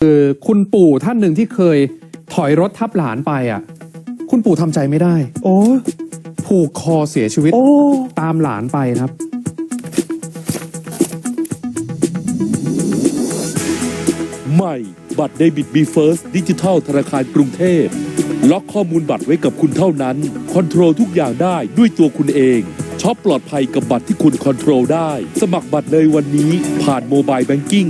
คือคุณปู่ท่านหนึ่งที่เคยถอยรถทับหลานไปอะ คุณปู่ทำใจไม่ได้ โอ้ผูกคอเสียชีวิตโอ้ตามหลานไปครับ ใหม่ บัตรเดบิตบีเฟิร์สดิจิทัลธนาคารกรุงเทพ ล็อกข้อมูลบัตรไว้กับคุณเท่านั้น คอนโทรลทุกอย่างได้ด้วยตัวคุณเองช็อปปลอดภัยกับบัตรที่คุณคอนโทรลได้ สมัครบัตรเลยวันนี้ผ่านโมบายแบงกิ้ง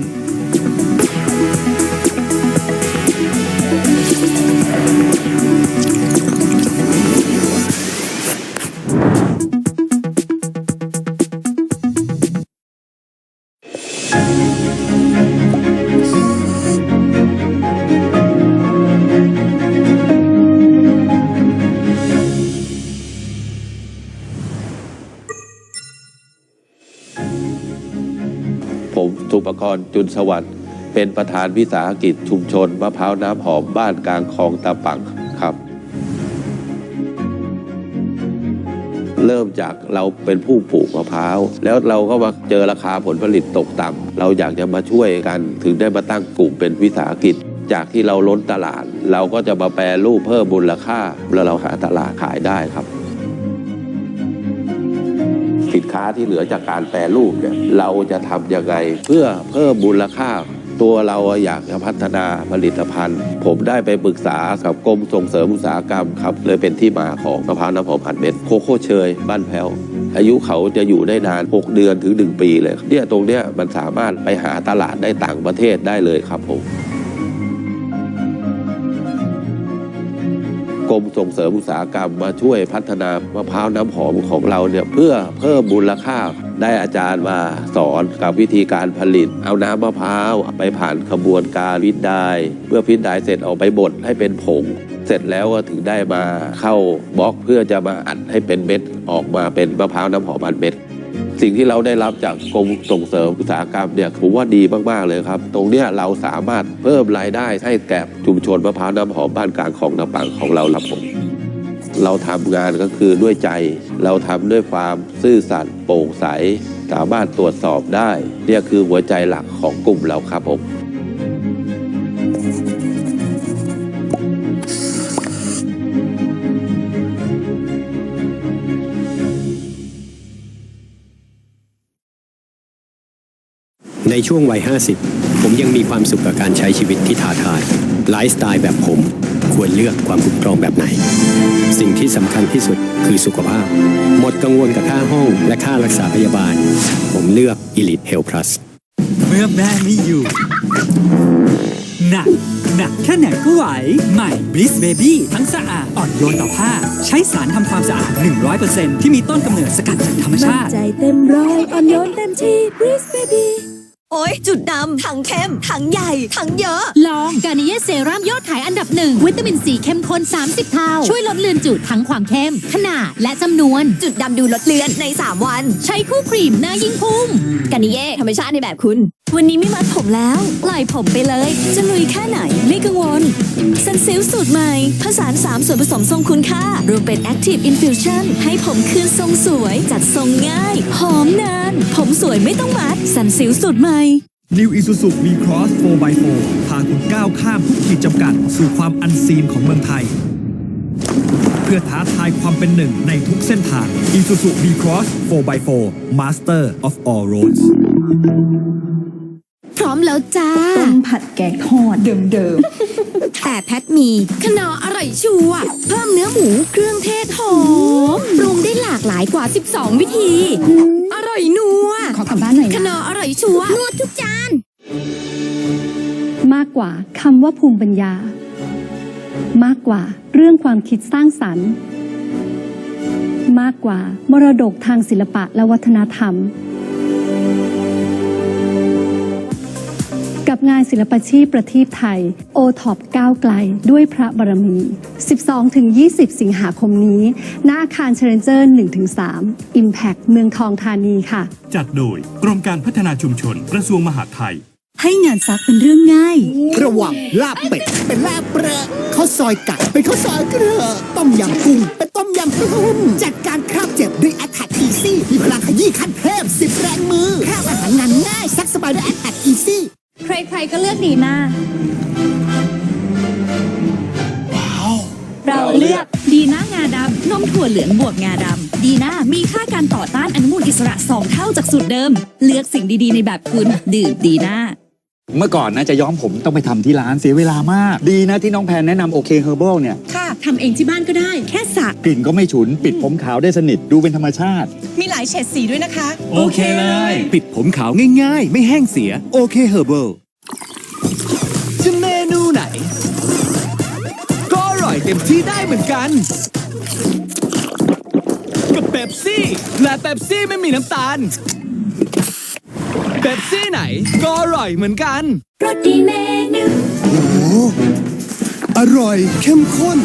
ผมสุปกรณ์จุนสวัสดิ์ เป็นประธานวิสาหกิจชุมชนมะพร้าวน้ำหอมบ้านกลางคลองตะปังครับ เริ่มจากเราเป็นผู้ปลูกมะพร้าว แล้วเราก็มาเจอราคาผลผลิตตกต่ำเราอยากจะมาช่วยกัน ถึงได้มาตั้งกลุ่มเป็นวิสาหกิจจากที่เราล้นตลาด เราก็จะมาแปรรูปเพิ่มมูลค่า แล้วเราหาตลาดขายได้ครับ สินค้าที่เหลือจากการแปรรูปเนี่ยเราจะทำยังไงเพื่อเพิ่มมูลค่า ตัวเราอยากจะพัฒนาผลิตภัณฑ์ ผมได้ไปปรึกษากับกรมส่งเสริมอุตสาหกรรมครับ เลยเป็นที่มาของมะพร้าวน้ำหอมพันเม็ดโคโค่เชย บ้านแพ้วอายุเขาจะอยู่ได้นาน 6 เดือนถึง 1 ปีเลยเนี่ยตรงเนี้ยมันสามารถไปหาตลาดได้ต่างประเทศได้เลยครับผมกรมส่งเสริมอุตสาหกรรมมาช่วยพัฒนามะพร้าวน้ำหอมของเราเนี่ยเพื่อเพิ่มมูลค่า ได้อาจารย์มาสอนกับวิธีการผลิต เอาน้ำมะพร้าวไปผ่านขบวนการวิดได้เมื่อพิดได้เสร็จออกไปบดให้เป็นผง เสร็จแล้วก็ถึงได้มาเข้าบล็อกเพื่อจะมาอัดให้เป็นเม็ดออกมาเป็นมะพร้าวน้ำหอมอัดเม็ดสิ่งที่เราได้รับจากกรมส่งเสริมอุตสาหกรรมเนี่ยผมว่าดีมาก ๆ เลยครับ ตรงเนี้ยเราสามารถเพิ่มรายได้ให้แก่ชุมชนมะพร้าวน้ำหอมบ้านกลางของน้ำปังของเราครับผม เราทำงานก็คือด้วยใจ เราทำด้วยความซื่อสัตย์โปร่งใส สามารถตรวจสอบได้เนี่ยคือหัวใจหลักของกลุ่มเราครับผมในช่วงวัย 50 ผมยังมีความสุขกับการใช้ชีวิตที่ท้าทายไลฟ์สไตล์แบบผม ควรเลือกความคุ้มครองแบบไหน สิ่งที่สำคัญที่สุดคือสุขภาพ หมดกังวลกับค่าห้องและค่ารักษาพยาบาล ผมเลือก Elite Health Plus เมื่อแม่ไม่อยู่ หนัก หนักแค่ไหนก็ไหว ใหม่ Bliss Baby ทั้งสะอาดอ่อนโยนต่อผ้า ใช้สารทำความสะอาด 100%ที่มีต้นกำเนิดสกัดจากธรรมมั่นชาติ ใจเต็มร้อยอ่อนโยนเต็มที่ Breeze Baby โอ๊ยจุดดำถังเข้มถังใหญ่ถังเยอะ ลองกานิเยเซรั่มยอดขายอันดับหนึ่งวิตามินซีเข้มข้น 30 เท่า ช่วยลดเลือนจุดทั้งความเข้ม ขนาดและจำนวน จุดดำดูลดเลือนใน 3 วัน ใช้คู่ครีมหน้ายิ่งพุ่งกานิเย่ธรรมชาติในแบบคุณ วันนี้ไม่มัดผมแล้วปล่อยผมไปเลย จะลุยแค่ไหน ไม่กังวลซันซิลสูตรใหม่ ผสาน 3 ส่วนผสมทรงคุณค่ารวมเป็น Active Infusion ให้ผมคืนทรงสวยจัดทรงง่ายหอมนาน ผมสวยไม่ต้องมัดซันซิลสูตรใหม่ New Isuzu V-Cross 4x4 พาคุณก้าวข้ามทุกขีดจำกัด สู่ความอันซีนของเมืองไทย เพื่อท้าทายความเป็นหนึ่งในทุกเส้นทาง Isuzu V-Cross 4x4 Master of all roads พร้อมแล้วจ้า ต้มผัดแกงทอดเดิมแต่แพทมีขนออร่อยชัวร์เพิ่มเนื้อหมูเครื่องเทศหอมปรุงได้หลากหลายกว่า 12 วิธีอ ร่อยนัวๆขอกลับบ้านหน่อยขนะนออร่อยชัวร์นวดทุกจาน มากกว่าคำว่าภูมิปัญญา มากกว่าเรื่องความคิดสร้างสรรค์ มากกว่ามรดกทางศิลปะและวัฒนธรรม กับงานศิลปาชีพประทีปไทยโอท็อปก้าวไกลด้วยพระบารมี 12-20 สิงหาคมนี้ ณ อาคารเชรนเจอร์ 1-3 Impact เมืองทองธานีค่ะ จัดโดยกรมการพัฒนาชุมชนกระทรวงมหาดไทย ให้งานซักเป็นเรื่องง่าย ระหว่างลาบเป็ดเป็นลาบเปรอะข้าวซอยไก่เป็นข้าวซอยเกลือต้มยำกุ้งเป็นต้มยำกุ้งจัดการคราบเจ็บด้วยแอคแท็กอีซี่มีพลังขยี้ขั้นเทพสิบแรงมือคราบอาหารงานง่ายซักสบายด้วยแอคแท็กอีซี่ ใครๆก็เลือกดีหน้าเราเลือกดีหน้างาดำนมถั่วเหลืองบวกงาดำดีหน้ามีค่าการต่อต้านอนุมูลอิสระ 2 เท่าจากสูตรเดิม เลือกสิ่งดีๆในแบบคุณดื่มดีหน้าเมื่อก่อนนะจะย้อมผมต้องไปทำที่ร้านเสียเวลามาก ดีนะที่น้องแพนแนะนำโอเคเฮอร์เบิลเนี่ยค่ะทำเองที่บ้านก็ได้แค่สระกลิ่นก็ไม่ฉุน ปิดผมขาวได้สนิทดูเป็นธรรมชาติ มีหลายเฉดสีด้วยนะคะ โอเคเลย ปิด ผมขาวง่ายๆ ไม่แห้งเสีย โอเคเฮอร์เบิลจะเมนูไหน ก็อร่อยเต็มที่ได้เหมือนกัน กับเบปซี่ และเบปซี่ไม่มีน้ำตาลเบปซี่ไหนก็อร่อยเหมือนกันรสดีเมนูอร่อย เข้มข้น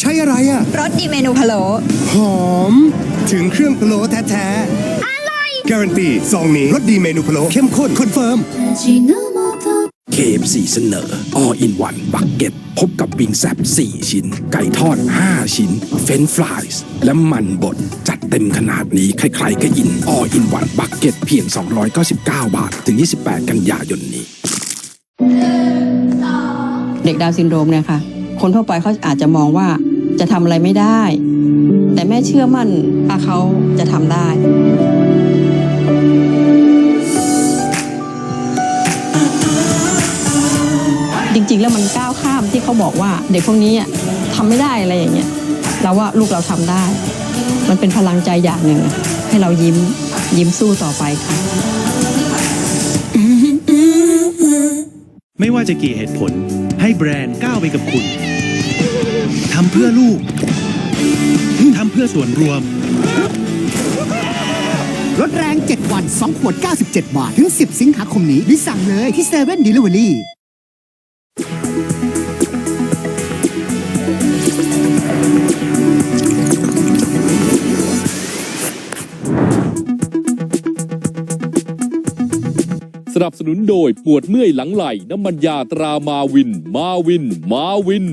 ใช่อะไรอะรสดีเมนูพะโล้หอม ถึงเครื่องพะโล้แท้ๆอร่อย การันตีซองนี้รสดีเมนูพะโล้เข้มข้นคอนเฟิร์ม KFC เสนอ All in One บักเก็ตพบกับวิงแซบ4 ชิ้น ไก่ทอด 5 ชิ้น เฟรนฟรายส์และมันบด จัดเต็มขนาดนี้ ใครๆก็อิน All in One บักเก็ตเพียง 299 บาท ถึง 28 กันยายนนี้ เด็กดาวน์ซินโดรมเนี่ยค่ะ คนทั่วไปเขาอาจจะมองว่าจะทำอะไรไม่ได้ แต่แม่เชื่อมั่นว่าเขาจะทำได้ จริงๆแล้วมันก้าวข้ามที่เขาบอกว่า เด็กพวกนี้อะทำไม่ได้อะไรอย่างเงี้ยเราว่าลูกเราทำได้ มันเป็นพลังใจอย่างหนึ่ง ให้เรายิ้มยิ้มสู้ต่อไปค่ะไม่ว่าจะกี่เหตุผล ให้แบรนด์ก้าวไปกับคุณทำเพื่อลูกทำเพื่อส่วนรวม รถแรง 7 วัน 2 ขวด 97 บาท ถึง 10 สิงหาคมนี้ดิสั่งเลยที่เซเว่นดีลิเวอรี่สนับสนุนโดยปวดเมื่อยหลังไหล่ น้ำมันยาตรามาวิน มาวิน มาวิน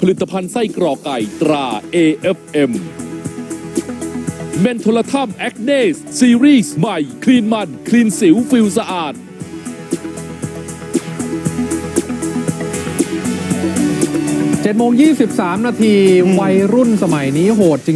ผลิตภัณฑ์ไส้กรอกไก่ตรา AFM เมนโทรทัมแอคเนสซีรีส์ใหม่ คลีนมัน คลีนสิวฟิลสะอาด 7โมง23 นาทีวัยรุ่นสมัยนี้โหดจ